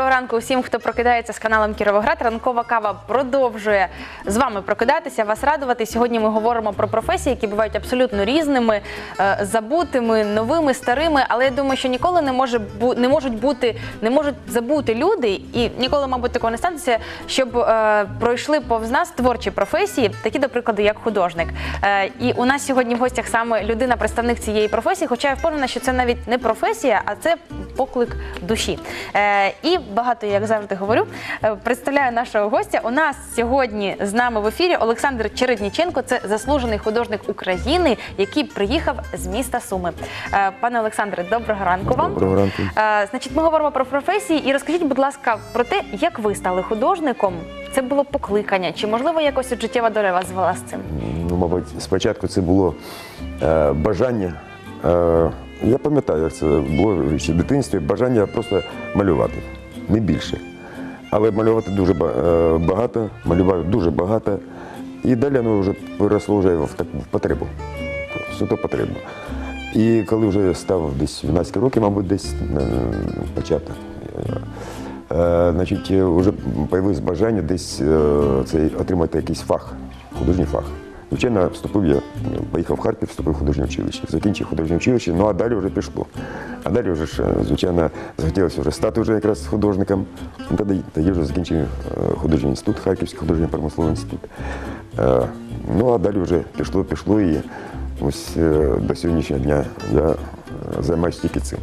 Доброго ранку усім, хто прокидається з каналом Кіровоград. Ранкова кава продовжує з вами прокидатися, вас радувати. Сьогодні ми говоримо про професії, які бувають абсолютно різними, е, забутими, новими, старими. Але я думаю, що ніколи не може не можуть бути, не можуть забути люди, і ніколи, мабуть, такого не станеться, щоб е, пройшли повз нас творчі професії, такі, до прикладу, як художник. Е, і у нас сьогодні в гостях саме людина, представник цієї професії, хоча я впевнена, що це навіть не професія, а це поклик душі. Е, і багато, як завжди говорю, е, представляю нашого гостя. У нас сьогодні з нами в ефірі Олександр Чередніченко, це заслужений художник України, який приїхав з міста Суми. Е, пане Олександре, доброго ранку вам. Доброго ранку. Е, значить, ми говоримо про професії і розкажіть, будь ласка, про те, як ви стали художником. Це було покликання, чи можливо якось от життєва доля вас звела з цим? Ну, мабуть, спочатку це було е, бажання. Е, я пам'ятаю, як це було ще в дитинстві, бажання просто малювати, не більше. Але малювати дуже е, багато, малював дуже багато. І далі воно вже переросло вже в таку в потребу. Суто потребу. І коли вже став десь 12 років, мабуть, десь е, початок. Е, значить, вже появилось бажання десь е, цей, отримати якийсь фах, художній фах. Звичайно, вступив я, поїхав в Харків, вступив в художнє училище, закінчив художнє училище, ну а далі вже пішло. А далі вже звичайно, захотілося вже стати вже якраз художником. Ну, Тоді, тоді вже закінчив е, художній інститут, Харківський художньо промисловий інститут. Е, Ну а далі вже пішло, пішло і ось е, до сьогоднішнього дня я займаюся тільки цим.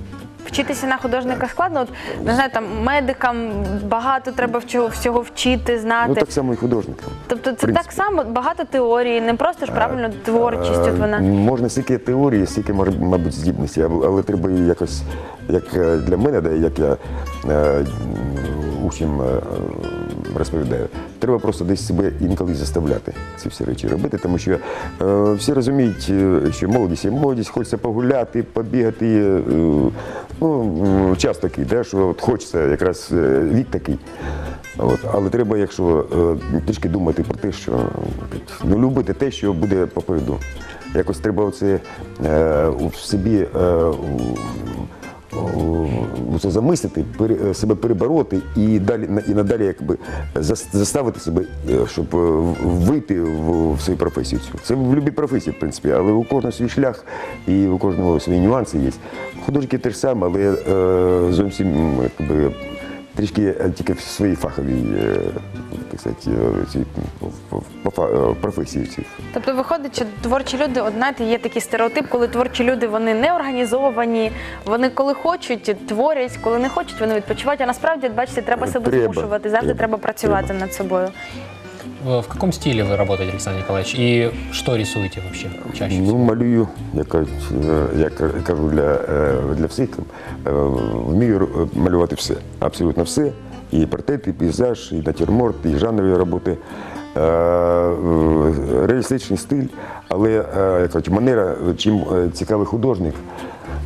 Вчитися на художника складно. От не знаю, там медикам багато треба вчого всього вчити, знати. Ну так само і художникам. Тобто це так само багато теорії, не просто ж правильно творчість. От Е, вона. Можна стільки теорії, стільки, може, мабуть, здібності, але, треба її якось, як е, для мене, да, як я е, учням е, розповідаю, треба просто десь себе інколи заставляти ці всі речі робити, тому що е, всі розуміють, е, що молодість є молодість, хочеться погуляти, побігати. е, ну, час такий, де, що от хочеться якраз е, вік такий. От. Але треба, якщо е, трішки думати про те, що ну, любити те, що буде попереду. Якось треба оце е, в собі е, це замислити, пере- себе перебороти і далі і надалі якби зас- заставити себе, е, щоб е, вийти в, в свою професію. цю. Це в будь-якій професії, в принципі, але у кожного свій шлях і у кожного свої нюанси є. Художники теж саме, але е, зовсім якби, трішки е, тільки в своїй фаховій е, так сказати, е, цій, е, професії. цій. Тобто виходить, що творчі люди, от знаєте, є такий стереотип, коли творчі люди вони не організовані, вони коли хочуть, творять, коли не хочуть, вони відпочивають. А насправді, бачите, треба себе Треба, змушувати. Завжди треба, треба працювати над собою. Э, В каком стиле вы работаете, Александр Николаевич? И что рисуете вообще чаще Ну, малюю, як кажуть, е, я кажу для, е, для всіх, вмію малювати все, абсолютно все. І портрет, і пейзаж, і натюрморт, і жанрові роботи. Е, Реалістичний стиль, але е, як кажуть, манера, чим е, цікавий художник.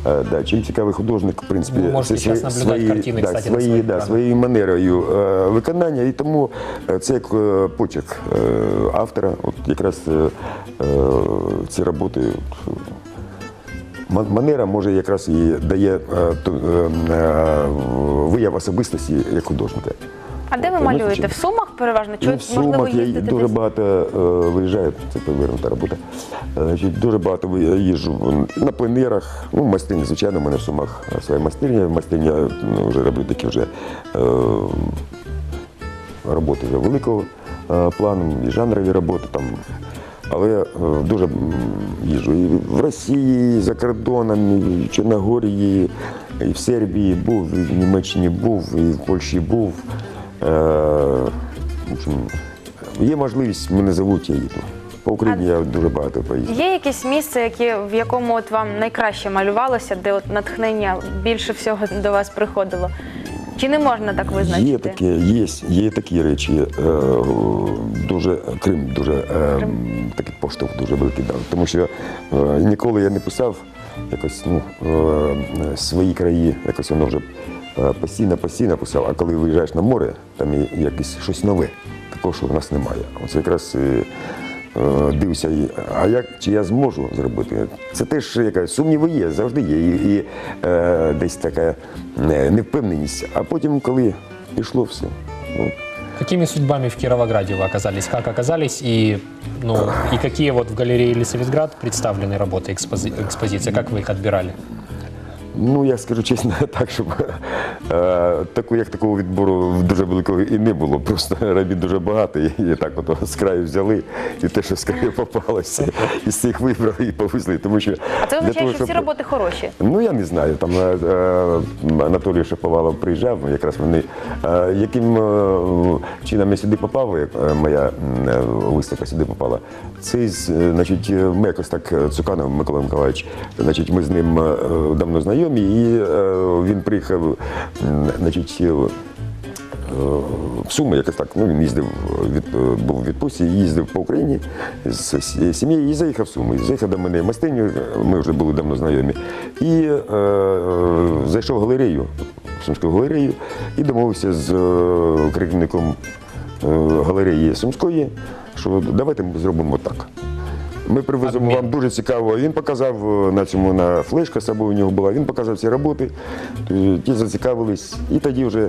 Е, Да, чим цікавий художник, в принципі, це зараз наблюдати картини, да, кстати, свої, да, своєю манерою е, виконання, і тому е, це як е, почерк е, автора. От якраз е, е, ці роботи. Манера може якраз і дає е, е, вияв особистості як художника. А де ви малюєте? В Сумах переважно? Чи Ну, в можливо Сумах я їздите дуже десь? багато е, виїжджаю, це повернута робота. Е, Значить, дуже багато ви- їжджу на пленерах, ну, майстерні, звичайно, у мене в Сумах своя майстерня. Майстерня ну, вже роблю такі вже е, роботи вже великого е, плану, і жанрові роботи там. Але е, дуже м, їжджу і в Росії, і за кордоном, і в Чорногорії, і в Сербії був, і в Німеччині був, і в Польщі був. Е, в общем, є можливість, мене зовуть, я їду. По Україні я дуже багато поїздив. Є якесь місце, яке, в якому от вам найкраще малювалося, де от натхнення більше всього до вас приходило? Чи не можна так визначити? Є такі, є, є такі речі. Е, дуже Крим дуже е, такий поштовх дуже великий дав. Тому що е, ніколи я не писав якось ну, е, свої краї, якось воно вже е, постійно, постійно писав. А коли виїжджаєш на море, там є якесь щось нове, такого, що в нас немає. Оце якраз. е, е, Дивився, і, а як чи я зможу зробити? Це теж яка сумніви є, завжди є. І, і е, десь така е, невпевненість. А потім, коли пішло все. Ну, Какими судьбами в Кировограде вы оказались? Как оказались? И, ну, и какие вот в галерее Лисаветград представлены работы экспози- экспозиции? Как вы их отбирали? Ну, я скажу чесно, так, щоб е, таку, як такого відбору дуже великого і не було. Просто робіт дуже багато, і, і так от з краю взяли, і те, що з краю попалося, із цих вибрали і повезли. Тому що А це означає, того, що всі роботи хороші. Ну я не знаю. Там е, е, Анатолій Шаповалов приїжджав, якраз вони. Е, яким е, чином я сюди попав, як е, моя е, виставка сюди попала. Це е, значить, ми якось так Цуканов Микола Миколаївич, значить, ми з ним е, давно знайомі, і е, він приїхав, значить. е, в Суми, якось так. Ну, він їздив від е, був у відпустці, їздив по Україні з сім'єю і заїхав в Суми. Заїхав до мене в Мастиню, ми вже були давно знайомі. І е, е, зайшов в галерею, в Сумську галерею, і домовився з е, керівником е, галереї Сумської, що давайте ми зробимо так. Ми привеземо Обмін. вам дуже цікаво. Він показав е, на цьому на флешка з собою у нього була. Він показав ці роботи, ті зацікавились. І тоді вже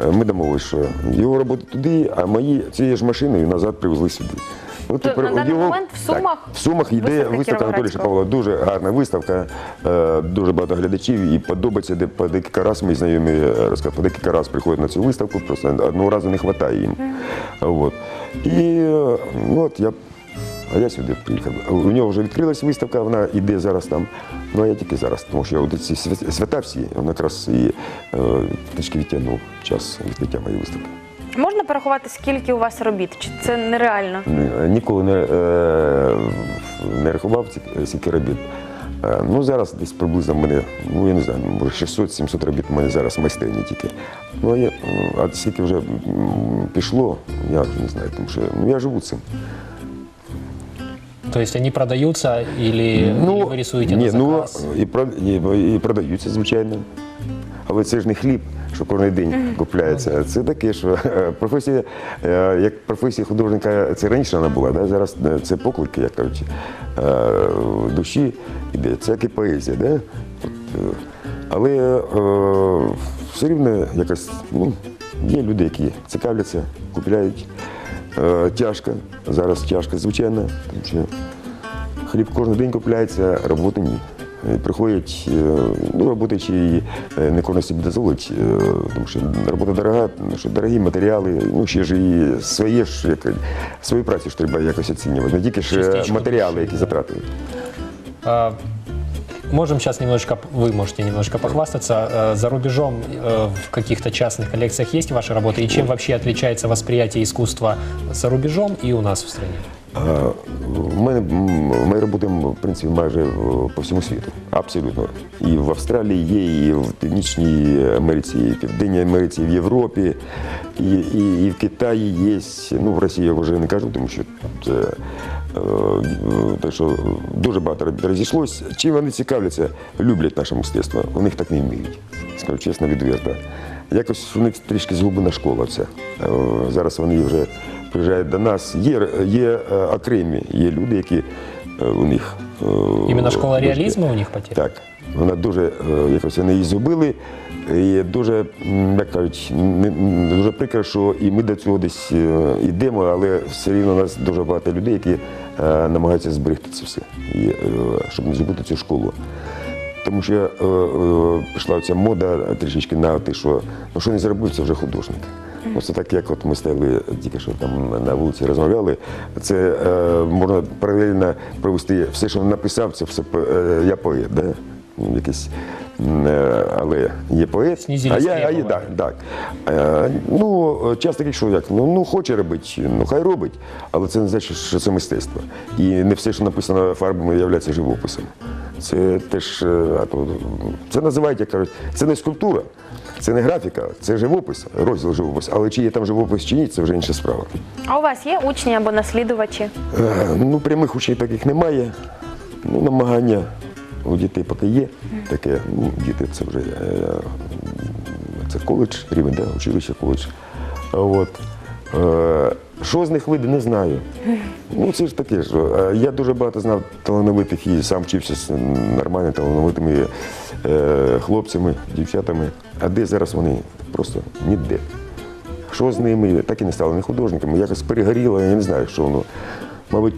е, ми домовилися, що його роботи туди, а мої цією ж машиною назад привезли сюди. Ну, Тобто на даний момент в так, Сумах в Сумах йде виставка Анатолія. Шаповала. Дуже гарна виставка, е, дуже багато глядачів і подобається, де по декілька разів мої знайомі розказали, по декілька разів приходять на цю виставку, просто одного разу не вистачає їм. От. І ну, от я а я сюди приїхав. У нього вже відкрилась виставка, вона йде зараз там. Ну а я тільки зараз, тому що от ці свята всі, він якраз і е, трішки відтягнув час відкриття моєї виставки. Можна порахувати, скільки у вас робіт? Чи це нереально? Ні- Ніколи не, е, не рахував скільки робіт. Е, Ну, зараз десь приблизно в мене, ну я не знаю, може 600-700 робіт в мене зараз в майстерні тільки. Ну, а, я, а скільки вже пішло, я вже не знаю, тому що ну, я живу цим. То есть они продаются или, или вы рисуете ні, на ну, заказ? і, прод- і, і продаються, звичайно. Але це ж не хліб, що кожен день купляється. Це таке, що е, професія, е, як професія художника, це раніше вона була, да? зараз е, це поклики, як кажуть, е, душі іде. Це як і поезія. Да? От, е, але е, все рівно якось ну, є люди, які цікавляться, купляють. Е, тяжко, зараз тяжко, звичайно, тому що Хліб кожен день купляється, роботи ні. Е, Приходять, е, ну, роботи чи не кожен собі дозволить, тому що робота дорога, тому що дорогі матеріали, ну ще ж і своє ж, як, свою працю ж треба якось оцінювати, не тільки ж матеріали, які затратили А, Можем сейчас немножечко, вы можете немножко похвастаться. Э, За рубежом э, в каких-то частных коллекциях есть ваши работы? И чем вообще отличается восприятие искусства за рубежом и у нас в стране? А, В мене м, мої роботи в принципі майже в- по всьому світу. Абсолютно. І в Австралії є, і в Північній Америці, і в Південній Америці, і в Європі, і, і, і в Китаї є. Ну, в Росії я вже не кажу, тому що це. е, Так що дуже багато робіт розійшлось. Чим вони цікавляться, люблять наше мистецтво. У них так не вміють. Скажу чесно, відверто. Якось у них трішки згублена школа вся. Е, Зараз вони вже приїжджають до нас. Є, є е, окремі, є люди, які у них. іменно школа реалізму у них потеряла? Так. Вона дуже е, якось вони її згубили. І дуже, як кажуть, дуже прикро, що і ми до цього десь е, йдемо, але все рівно у нас дуже багато людей, які е, намагаються зберегти це все, і, щоб не забути цю школу. Тому що пішла ця мода трішечки на те, що ну що не зробив, це вже художник. Оце так, як от ми стояли тільки що там на вулиці розмовляли. Це можна паралельно провести все, що він написав, це все я поет, да? М, е, але є поет. Снизили а я, а я так, так. Е, ну, часто якщо як, ну, ну хоче робити, ну хай робить, але це не значить, що це мистецтво. І не все, що написано фарбами, є живописом. Це теж, е, а то, це називають, як кажуть, це не скульптура, це не графіка, це живопис, розділ живопис. Але чи є там живопис чи ні, це вже інша справа. А у вас є учні або наслідувачі? Е, Ну, прямих учнів таких немає. Ну, намагання у дітей поки є. Таке, ну, діти це вже е, це коледж, рівень, да, училище, коледж. От. Е, Що з них вийде, не знаю. Ну, це ж таке, що е, я дуже багато знав талановитих і сам вчився з нормальними талановитими хлопцями, дівчатами. А де зараз вони? Просто ніде. що з ними, так і не стали не художниками. Якось перегоріло, я не знаю, що воно. Мабуть,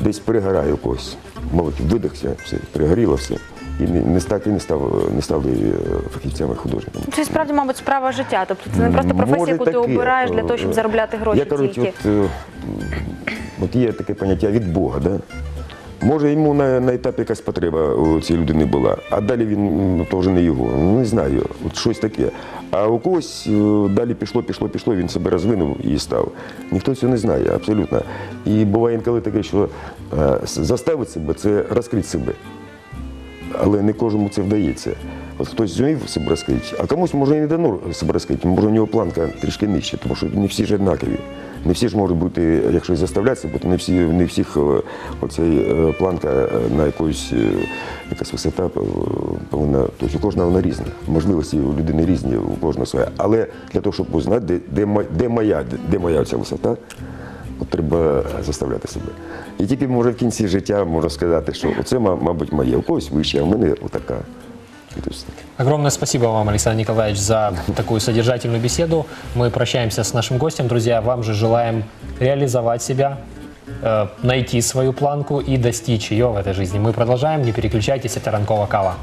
десь перегорає у когось. Мабуть, видихся, все, перегоріло все. І не, так і не став, не стали е, фахівцями художниками. Це справді, мабуть, справа життя. Тобто це не просто професія, яку ти обираєш для того, щоб Е, заробляти гроші Я тільки. от, е, от є таке поняття від Бога, да? Може, йому на, на етапі якась потреба у цієї людини була, а далі він ну, вже не його. Ну, не знаю, от щось таке. А у когось е, далі пішло, пішло, пішло, він себе розвинув і став. Ніхто цього не знає, абсолютно. І буває інколи таке, що е, заставити себе це розкрити себе. Але не кожному це вдається. Хтось зумів себе розкрити, а комусь може і не дано себе розкрити, може у нього планка трішки нижча, тому що не всі ж однакові. Не всі ж можуть бути, якщо і заставляти себе, не всі не всіх е, оцей е, планка е, на якоюсь е, якась висота повинна. Тобто у кожного вона різна. Можливості у людини різні, у кожного своя. Але для того, щоб узнати, де, де, де моя, де, де моя ця висота, от треба заставляти себе. І тільки може в кінці життя можна сказати, що це, мабуть, моє. У когось вище, а в мене отака. Огромное спасибо вам, Александр Николаевич, за такую содержательную беседу. Мы прощаемся с нашим гостем. Друзья, вам же желаем реализовать себя, э, найти свою планку и достичь ее в этой жизни. Мы продолжаем. Не переключайтесь, это Ранкова Кава.